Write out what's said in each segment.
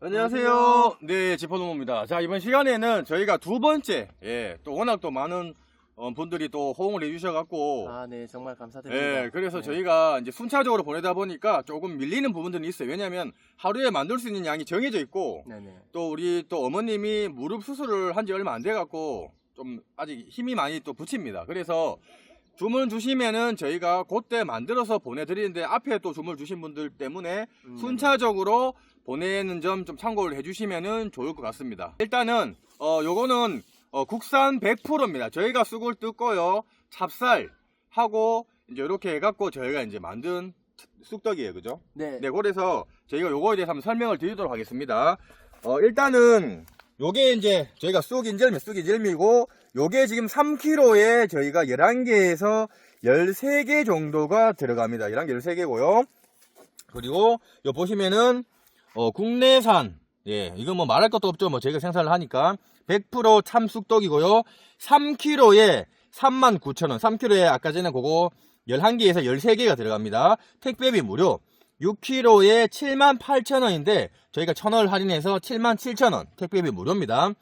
안녕하세요. 네, 지퍼노모입니다. 자, 이번 시간에는 저희가 두 번째, 예, 또 워낙 또 많은 어, 분들이 또 호응을 해주셔갖고, 아, 네, 정말 감사드립니다. 예, 그래서 네. 저희가 이제 순차적으로 보내다 보니까 조금 밀리는 부분들이 있어요. 왜냐면 하루에 만들 수 있는 양이 정해져 있고, 네네. 또 우리 또 어머님이 무릎 수술을 한 지 얼마 안 돼갖고, 좀 아직 힘이 많이 또 붙입니다. 그래서 주문 주시면은 저희가 그때 만들어서 보내드리는데 앞에 또 주문 주신 분들 때문에 음, 순차적으로 보내는 점 좀 참고를 해주시면은 좋을 것 같습니다. 일단은 어 요거는 어, 국산 100%입니다. 저희가 쑥을 뜯고요, 찹쌀 하고 이제 이렇게 해갖고 저희가 이제 만든 쑥떡이에요, 그죠? 네. 네, 그래서 저희가 요거에 대해서 한번 설명을 드리도록 하겠습니다. 어 일단은 요게 이제 저희가 쑥 인절미, 쑥 인절미고 요게 지금 3kg에 저희가 11개에서 13개 정도가 들어갑니다. 11개, 13개고요. 그리고 요 보시면은 어, 국내산. 예 이거 뭐 말할 것도 없죠. 뭐 저희가 생산을 하니까. 100% 참쑥떡이고요. 3kg에 39,000원. 3kg에 아까 전에 그거 11개에서 13개가 들어갑니다. 택배비 무료. 6kg에 78,000원인데 저희가 1,000원 할인해서 77,000원. 택배비 무료입니다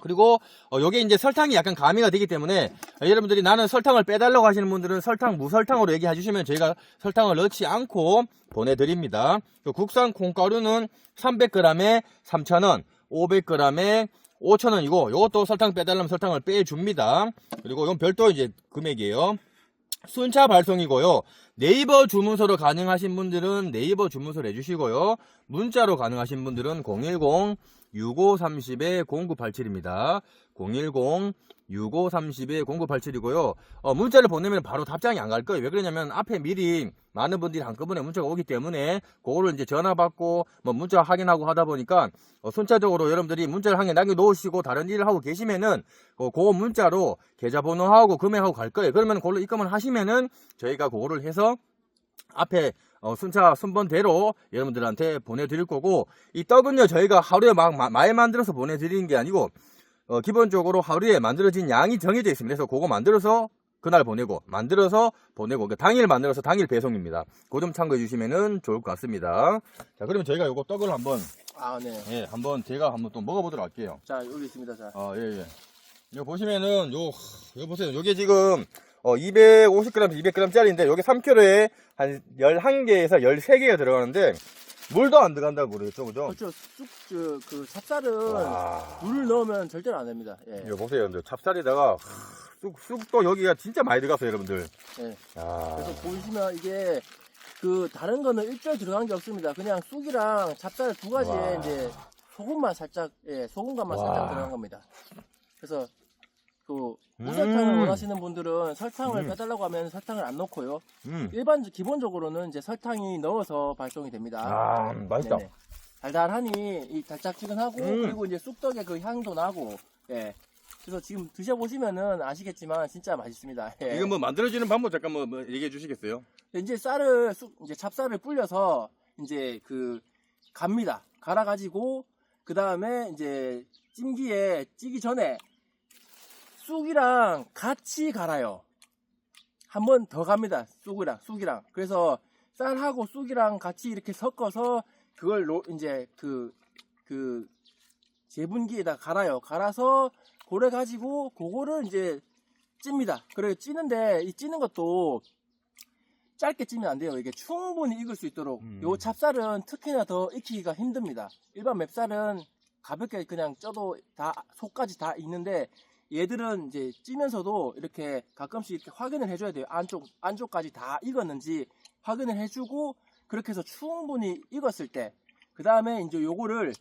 그리고 어, 요게 이제 설탕이 약간 가미가 되기 때문에 어, 여러분들이 나는 설탕을 빼달라고 하시는 분들은 설탕 무설탕으로 얘기해 주시면 저희가 설탕을 넣지 않고 보내드립니다. 그 국산 콩가루는 300g에 3,000원, 500g에 5,000원이고 요것도 설탕 빼달라면 설탕을 빼줍니다. 그리고 이건 별도 이제 금액이에요. 순차 발송이고요. 네이버 주문서로 가능하신 분들은 네이버 주문서로 해주시고요. 문자로 가능하신 분들은 010 6530에 0987입니다. 010 6530에 0987이고요. 어, 문자를 보내면 바로 답장이 안 갈 거예요. 왜 그러냐면 앞에 미리 많은 분들이 한꺼번에 문자가 오기 때문에 그거를 이제 전화 받고 뭐 문자 확인하고 하다 보니까 어, 순차적으로 여러분들이 문자를 한 개 남겨 놓으시고 다른 일을 하고 계시면은 어, 그 문자로 계좌번호하고 금액하고 갈 거예요. 그러면 그걸로 입금을 하시면은 저희가 그거를 해서 앞에 어, 순차 순번대로 여러분들한테 보내드릴 거고 이 떡은요 저희가 하루에 막 마- 많이 만들어서 보내드리는 게 아니고 어, 기본적으로 하루에 만들어진 양이 정해져 있습니다. 그래서 그거 만들어서 그날 보내고 만들어서 보내고 그 당일 만들어서 당일 배송입니다. 그 점 참고해 주시면은 좋을 것 같습니다. 자 그러면 저희가 요거 떡을 한번 아, 네. 예 한번 제가 한번 또 먹어보도록 할게요. 자, 여기 있습니다. 자. 아, 예, 예. 이거 보시면은, 요, 이거 보세요. 요게 지금, 어, 250g, 200g짜리인데, 요게 3kg에 한 11개에서 13개가 들어가는데, 물도 안 들어간다고 그러겠죠, 그죠? 그렇죠. 쑥, 저, 그, 찹쌀은 와. 물을 넣으면 절대로 안 됩니다. 예. 이거 보세요, 여러분들. 찹쌀에다가, 쑥, 쑥도 여기가 진짜 많이 들어갔어요, 여러분들. 예. 야 그래서 보시면 이게 그 다른 거는 일절 들어간 게 없습니다. 그냥 쑥이랑 찹쌀 두 가지에 와. 이제 소금만 살짝 예 소금간만 와. 살짝 들어간 겁니다. 그래서 그 음. 무설탕을 원하시는 분들은 설탕을 음. 빼달라고 하면 설탕을 안 넣고요. 음. 일반 기본적으로는 이제 설탕이 넣어서 발송이 됩니다. 아, 맛있다. 네네. 달달하니 이 달짝지근하고 음. 그리고 이제 쑥떡의 그 향도 나고 예. 그래서 지금 드셔보시면은 아시겠지만 진짜 맛있습니다. 예. 이거 뭐 만들어지는 방법 잠깐 뭐, 뭐 얘기해 주시겠어요? 이제 쌀을 쑥 이제 찹쌀을 불려서 이제 그 갑니다. 갈아 가지고 그 다음에 이제 찜기에 찌기 전에 쑥이랑 같이 갈아요. 한 번 더 갑니다. 쑥이랑 쑥이랑. 그래서 쌀하고 쑥이랑 같이 이렇게 섞어서 그걸 노- 이제 그그 제분기에다 갈아요. 갈아서 고래 가지고 그거를 이제 찝니다. 그래 찌는데 이 찌는 것도 짧게 찌면 안 돼요. 이게 충분히 익을 수 있도록. 음. 요 찹쌀은 특히나 더 익히기가 힘듭니다. 일반 맵쌀은 가볍게 그냥 쪄도 다 속까지 다 익는데 얘들은 이제 찌면서도 이렇게 가끔씩 이렇게 확인을 해줘야 돼요. 안쪽 안쪽까지 다 익었는지 확인을 해주고 그렇게 해서 충분히 익었을 때 그 다음에 이제 요거를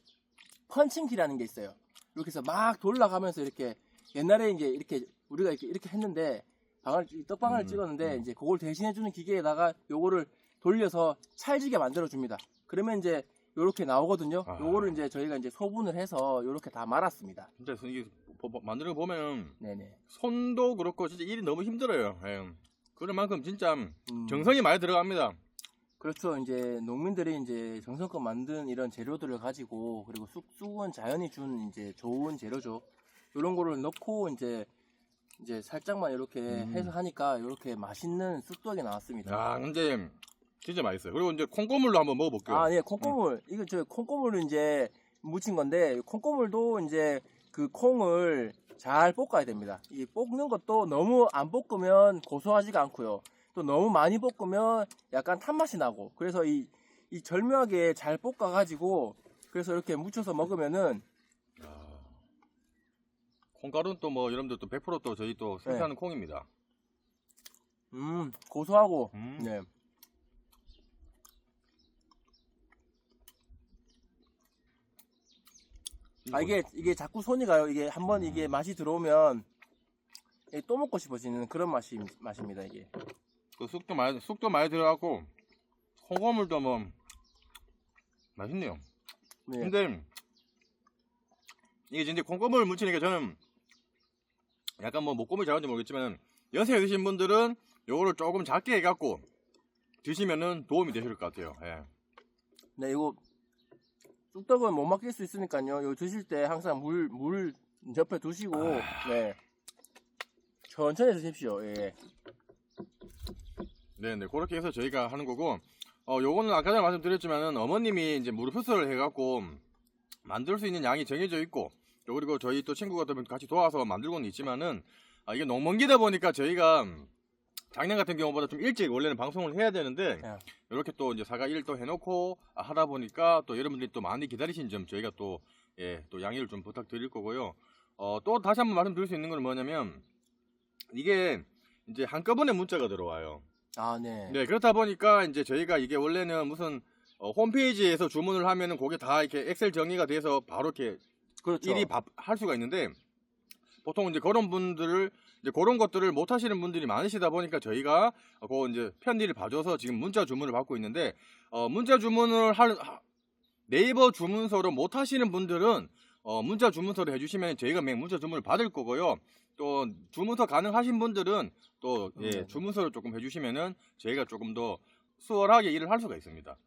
펀칭키라는 게 있어요. 이렇게 해서 막 돌아가면서 이렇게 옛날에 이제 이렇게 우리가 이렇게 이렇게 했는데 방을 떡방을 음, 찍었는데 음. 이제 그걸 대신해주는 기계에다가 요거를 돌려서 찰지게 만들어 줍니다. 그러면 이제 요렇게 나오거든요. 아. 요거를 이제 저희가 이제 소분을 해서 요렇게 다 말았습니다. 진짜 이게 거 보면 네네. 손도 그렇고 진짜 일이 너무 힘들어요. 예. 그런 만큼 진짜 음, 정성이 많이 들어갑니다. 그렇죠. 이제 농민들이 이제 정성껏 만든 이런 재료들을 가지고 그리고 쑥 쑥은 자연이 준 이제 좋은 재료죠. 이런 거를 넣고 이제 이제 살짝만 이렇게 음. 해서 하니까 이렇게 맛있는 쑥떡이 나왔습니다. 야, 근데 진짜 맛있어요. 그리고 이제 콩고물로 한번 먹어볼게요. 아, 예, 콩고물. 이거 저 콩고물을 이제 묻힌 건데 콩고물도 이제 그 콩을 잘 볶아야 됩니다. 이 볶는 것도 너무 안 볶으면 고소하지가 않고요. 또 너무 많이 볶으면 약간 탄맛이 나고. 그래서 이, 이 절묘하게 잘 볶아가지고 그래서 이렇게 묻혀서 먹으면은 아, 콩가루는 또 뭐 여러분들 또 100%또 저희 또 생산하는 콩입니다. 음 고소하고 음. 네. 아 이게 이게 자꾸 손이 가요. 이게 한번 이게 맛이 들어오면 이게 또 먹고 싶어지는 그런 맛이 맛입니다 이게. 그 쑥도 많이 쑥도 많이 들어가고 콩고물도 뭐 맛있네요. 네. 근데 이게 진짜 콩고물 묻히니까 저는 약간 뭐 목고물 잘하는지 모르겠지만 연세 드신 분들은 요거를 조금 작게 해갖고 드시면은 도움이 되실 것 같아요. 예. 네 이거 쑥떡은 못 맡길 수 있으니까요. 이거 드실 때 항상 물 물 옆에 두시고 네 천천히 드십시오. 예. 네네 그렇게 해서 저희가 하는 거고 어 요거는 아까 전에 말씀드렸지만은 어머님이 이제 무릎 수술을 해갖고 만들 수 있는 양이 정해져 있고 또 그리고 저희 또 친구가 또 같이 도와서 만들고는 있지만은 아, 이게 농번기다 보니까 저희가 작년 같은 경우보다 좀 일찍 원래는 방송을 해야 되는데 야. 이렇게 또 이제 사과 일도 해놓고 아, 하다 보니까 또 여러분들이 또 많이 기다리신 점 저희가 또 예, 또 양해를 좀 부탁드릴 거고요. 어, 또 다시 한번 말씀드릴 수 있는 건 뭐냐면 이게 이제 한꺼번에 문자가 들어와요. 아 네. 네, 그렇다 보니까 이제 저희가 이게 원래는 무슨 어, 홈페이지에서 주문을 하면은 그게 다 이렇게 엑셀 정리가 돼서 바로 이렇게 그렇죠. 일이 밥- 할 수가 있는데 보통 이제 그런 분들을 이제 그런 것들을 못 하시는 분들이 많으시다 보니까 저희가 어, 그 이제 편리를 봐줘서 지금 문자 주문을 받고 있는데 어, 문자 주문을 할 하- 네이버 주문서로 못 하시는 분들은 어, 문자 주문서를 해주시면 저희가 매 문자 주문을 받을 거고요. 또 주문서 가능하신 분들은 또 예, 네. 주문서를 조금 해주시면은 저희가 조금 더 수월하게 일을 할 수가 있습니다.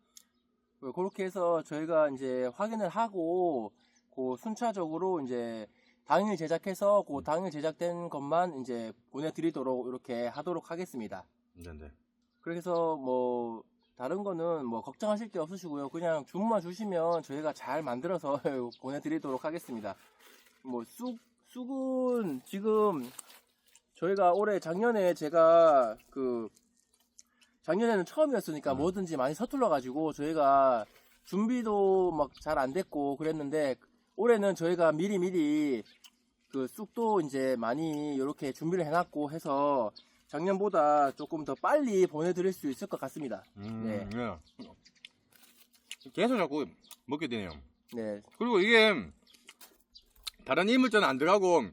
그- 그렇게 해서 저희가 이제 확인을 하고 그 순차적으로 이제 당일 제작해서 그 당일 제작된 것만 이제 보내드리도록 이렇게 하도록 하겠습니다. 네, 네. 그래서 뭐 다른 거는 뭐 걱정하실 게 없으시고요. 그냥 주문만 주시면 저희가 잘 만들어서 보내드리도록 하겠습니다. 뭐 쑥, 쑥은 지금 저희가 올해 작년에 제가 그 작년에는 처음이었으니까 음. 뭐든지 많이 서툴러 가지고 저희가 준비도 막 잘 안 됐고 그랬는데 올해는 저희가 미리 미리 그 쑥도 이제 많이 이렇게 준비를 해놨고 해서 작년보다 조금 더 빨리 보내드릴 수 있을 것 같습니다. 음, 네. 네. 계속 자꾸 먹게 되네요. 네, 그리고 이게 다른 이물자는 안 들어가고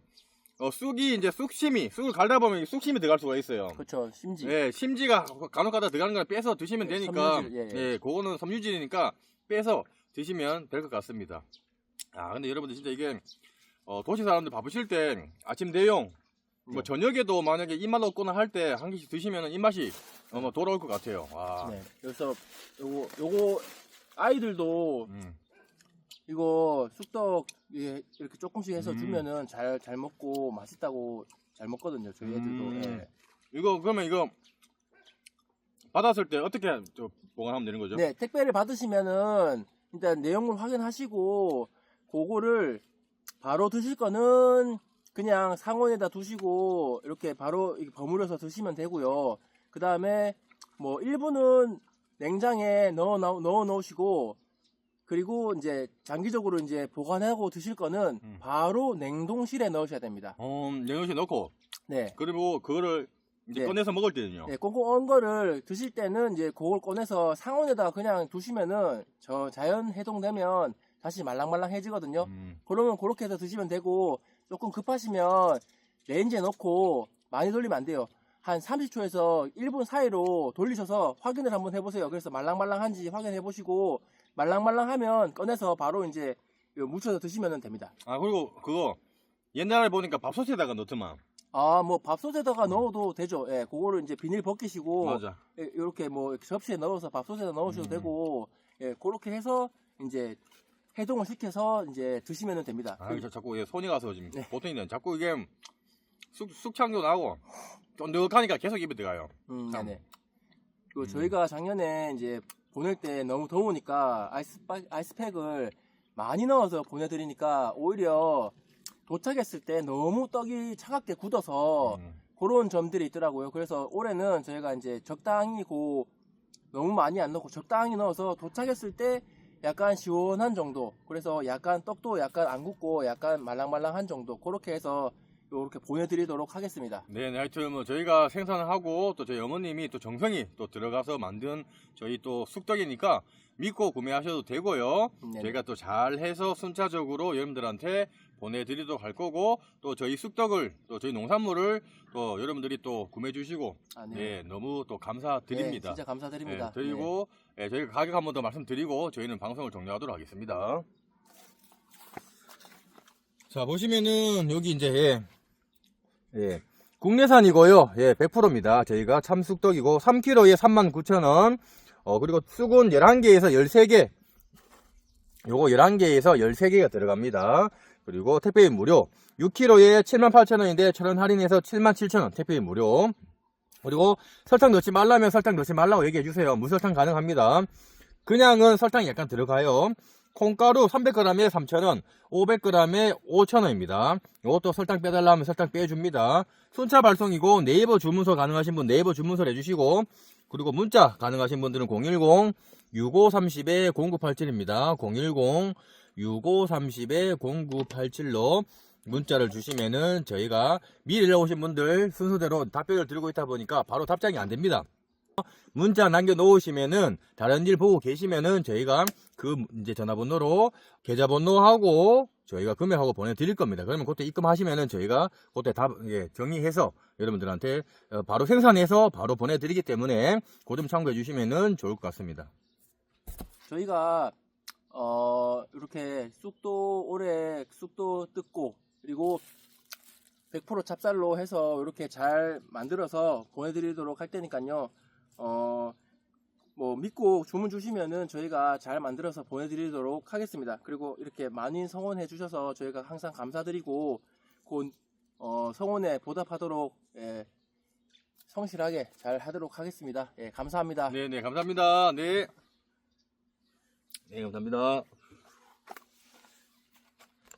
어, 쑥이 이제 쑥심이 쑥을 갈다 보면 쑥심이 들어갈 수가 있어요. 그렇죠. 심지. 예, 심지가 간혹가다 들어가는 걸 빼서 드시면 네, 되니까 섬유질, 예, 예. 예, 그거는 섬유질이니까 빼서 드시면 될 것 같습니다. 아, 근데 여러분들 진짜 이게 어, 도시 사람들 바쁘실 때 아침 대용 뭐 네. 저녁에도 만약에 입맛 없거나 할 때 한 개씩 드시면 입맛이 어, 뭐 돌아올 것 같아요. 와. 네. 그래서 요거 요거 아이들도 음. 이거 쑥떡 예, 이렇게 조금씩 해서 음. 주면은 잘 잘 먹고 맛있다고 잘 먹거든요. 저희 애들도. 음. 예. 이거 그러면 이거 받았을 때 어떻게 저 보관하면 되는 거죠? 네, 택배를 받으시면은 일단 내용물 확인하시고 그거를 바로 드실 거는 그냥 상온에다 두시고 이렇게 바로 이렇게 버무려서 드시면 되고요. 그 다음에 뭐 일부는 냉장에 넣어 넣- 넣어 놓으시고 그리고 이제 장기적으로 이제 보관하고 드실 거는 음. 바로 냉동실에 넣으셔야 됩니다. 어, 냉동실에 넣고 네. 그리고 그거를 이제 네. 꺼내서 먹을 때는요. 네, 꽁꽁 거를 드실 때는 이제 그걸 꺼내서 상온에다 그냥 두시면은 저 자연 해동되면 다시 말랑말랑해지거든요. 음. 그러면 그렇게 해서 드시면 되고 조금 급하시면 레인지에 넣고 많이 돌리면 안 돼요. 한 30초에서 1분 사이로 돌리셔서 확인을 한번 해보세요. 그래서 말랑말랑한지 확인해 보시고 말랑말랑하면 꺼내서 바로 이제 묻혀서 드시면 됩니다. 아 그리고 그거 옛날에 보니까 밥솥에다가 넣더만. 아, 뭐 밥솥에다가 넣어도 되죠. 예, 그거를 이제 비닐 벗기시고 맞아. 이렇게 뭐 접시에 넣어서 밥솥에다 넣으셔도 음. 되고 예, 그렇게 해서 이제 해동을 시켜서 이제 드시면 됩니다. 아, 저 자꾸 얘 손이 가서 지금 네. 보통이는 자꾸 이게 쑥, 쑥창도 나고 쫀득하니까 계속 입에 들어가요. 음, 참. 네네. 그리고 음. 저희가 작년에 이제 보낼 때 너무 더우니까 아이스 아이스팩을 많이 넣어서 보내드리니까 오히려 도착했을 때 너무 떡이 차갑게 굳어서 음. 그런 점들이 있더라고요. 그래서 올해는 저희가 이제 적당히 고 너무 많이 안 넣고 적당히 넣어서 도착했을 때 약간 시원한 정도. 그래서 약간 떡도 약간 안 굳고 약간 말랑말랑한 정도. 그렇게 해서 이렇게 보내드리도록 하겠습니다. 네, 네, 하여튼 뭐 저희가 생산하고 또 저희 어머님이 또 정성이 또 들어가서 만든 저희 또 쑥떡이니까 믿고 구매하셔도 되고요. 네. 저희가 또 잘해서 순차적으로 여러분들한테 보내드리도록 할 거고 또 저희 쑥떡을 또 저희 농산물을 또 여러분들이 또 구매해 주시고 아, 네. 너무 또 감사드립니다. 네, 진짜 감사드립니다. 네, 드리고 예, 저희가 가격 한 번 더 말씀드리고 저희는 방송을 종료하도록 하겠습니다. 자 보시면은 여기 이제 예, 예, 국내산이고요. 예, 100%입니다. 저희가 참쑥떡이고 3kg에 39,000원. 어 그리고 쑥은 11개에서 13개. 요거 11개에서 13개가 들어갑니다. 그리고 택배비 무료. 6kg에 78,000원인데 1,000원 할인해서 77,000원 택배비 무료. 그리고 설탕 넣지 말라면 설탕 넣지 말라고 얘기해 주세요. 무설탕 가능합니다. 그냥은 설탕이 약간 들어가요. 콩가루 300g에 3,000원, 500g에 5,000원입니다. 이것도 설탕 빼달라면 설탕 빼줍니다. 순차 발송이고 네이버 주문서 가능하신 분 네이버 주문서 해주시고 그리고 문자 가능하신 분들은 010 6530에 0987입니다. 010 6530에 0987로 문자를 주시면은 저희가 미리 오신 분들 순서대로 답변을 드리고 있다 보니까 바로 답장이 안 됩니다. 문자 남겨 놓으시면은 다른 일 보고 계시면은 저희가 그 이제 전화번호로 계좌번호하고 저희가 금액하고 보내드릴 겁니다. 그러면 그때 입금하시면은 저희가 그때 답 예, 정리해서 여러분들한테 어, 바로 생산해서 바로 보내드리기 때문에 그좀 참고해 주시면은 좋을 것 같습니다. 저희가 어 이렇게 쑥도 올해 쑥도 뜯고 그리고 100% 찹쌀로 해서 이렇게 잘 만들어서 보내드리도록 할 테니까요. 어, 뭐 믿고 주문 주시면은 저희가 잘 만들어서 보내드리도록 하겠습니다. 그리고 이렇게 많이 성원해 주셔서 저희가 항상 감사드리고 곧 어, 성원에 보답하도록 예, 성실하게 잘 하도록 하겠습니다. 예, 감사합니다. 네네 감사합니다. 네. 네 감사합니다.